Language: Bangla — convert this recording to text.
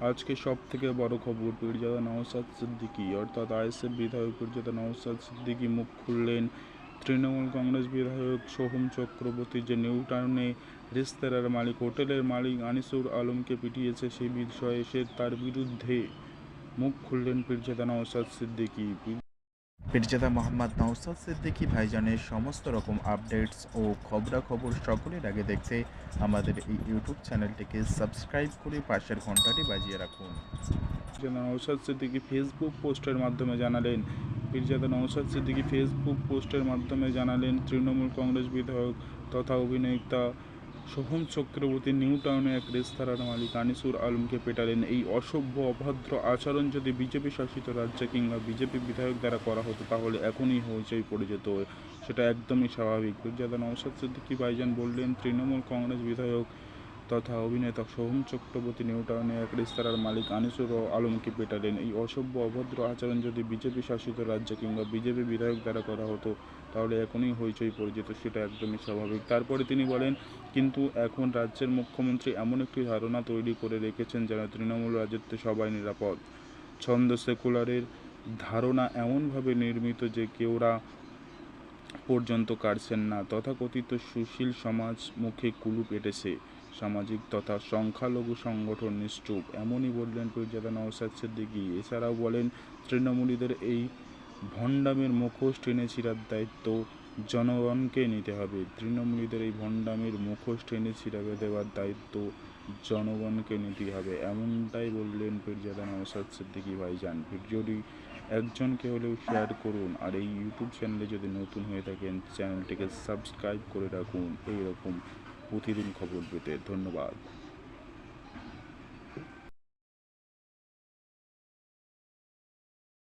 আজকে সব থেকে বড় খবর, পীরজাদা নওশাদ সিদ্দিকি, অর্থাৎ আইএসএফ বিধায়ক পীরজাদা নওশাদ সিদ্দিকি মুখ খুললেন তৃণমূল কংগ্রেস বিধায়ক সোহম চক্রবর্তী, যে নিউ টাউনে রেস্তোরাঁর মালিক, হোটেলের মালিক আনিসুর আলমকে পিটিয়েছে সেই বিষয়ে সে তার বিরুদ্ধে মুখ খুললেন পীরজাদা নওসাদ সিদ্দিকী। পীরজাদা মোহাম্মদ নওসাদ সিদ্দিকী ভাইজানের সমস্ত রকম আপডেটস ও খবরাখবর সকলের আগে দেখতে আমাদের এই ইউটিউব চ্যানেলটিকে সাবস্ক্রাইব করে পাশের ঘন্টাটি বাজিয়ে রাখুন। পীরজাদা নওশাদ সিদ্দিকী ফেসবুক পোস্টের মাধ্যমে জানালেন, পীরজাদা নওশাদ সিদ্দিকী ফেসবুক পোস্টের মাধ্যমে জানালেন, তৃণমূল কংগ্রেস বিধায়ক তথা অভিনেতা সোহম চক্রবর্তী নিউ টাউনে এক রেস্তোরাঁর মালিক আনিসুর আলমকে পেটালেন এই অসভ্য, অভদ্র আচরণ যদি বিজেপি শাসিত রাজ্যে কিংবা বিজেপি বিধায়ক দ্বারা করা হতো, তাহলে এখনই হইচই পড়ে যেত। সেটা একদমই স্বাভাবিক। দুর্যাদা নওশাদ সিদ্দিকি ভাইজান বললেন, তৃণমূল কংগ্রেস বিধায়ক তথা অভিনেতা সোহম চক্রবর্তী নিউ টাউনে এক রেস্তোরাঁর মালিক আনিসুর আলমকে পেটালেন এই অসভ্য, অভদ্র আচরণ যদি বিজেপি শাসিত রাজ্যে কিংবা বিজেপি বিধায়ক দ্বারা করা হতো, তাহলে এখনই হইচই পড়ে যেত সেটা একদমই স্বাভাবিক। তারপরে তিনি বলেন, কিন্তু এখন রাজ্যের মুখ্যমন্ত্রী এমন একটি ধারণা তৈরি করে রেখেছেন যেন তৃণমূল রাজত্বে সবাই নিরাপদ। ছন্দ সেকুলারের ধারণা এমনভাবে নির্মিত যে কেউরা পর্যন্ত কাটছেন না। তথাকথিত সুশীল সমাজ মুখে কুলুপ এঁটেছে। সামাজিক তথা সংখ্যালঘু সংগঠন নিশ্চুপ। এমনই বললেন পীরজাদা নওশাদ সিদ্দিকী। এছাড়াও বলেন, তৃণমূলীদের এই ভণ্ডামের মুখোশ টেনে ছিঁড়ার দায়িত্ব জনগণকে নিতে হবে। তৃণমূলীদের এই ভণ্ডামের মুখোশ টেনে ছিঁড়াবে দেওয়ার দায়িত্ব জনগণকে নিতে হবে। এমনটাই বললেন পীরজাদা নওশাদ সিদ্দিকী ভাইজান। ভিডিওটি একজনকে হলেও শেয়ার করুন আর এই ইউটিউব চ্যানেলে যদি নতুন হয়ে থাকেন, চ্যানেলটিকে সাবস্ক্রাইব করে রাখুন। এই রকম প্রতিদিন খবর পেতে ধন্যবাদ।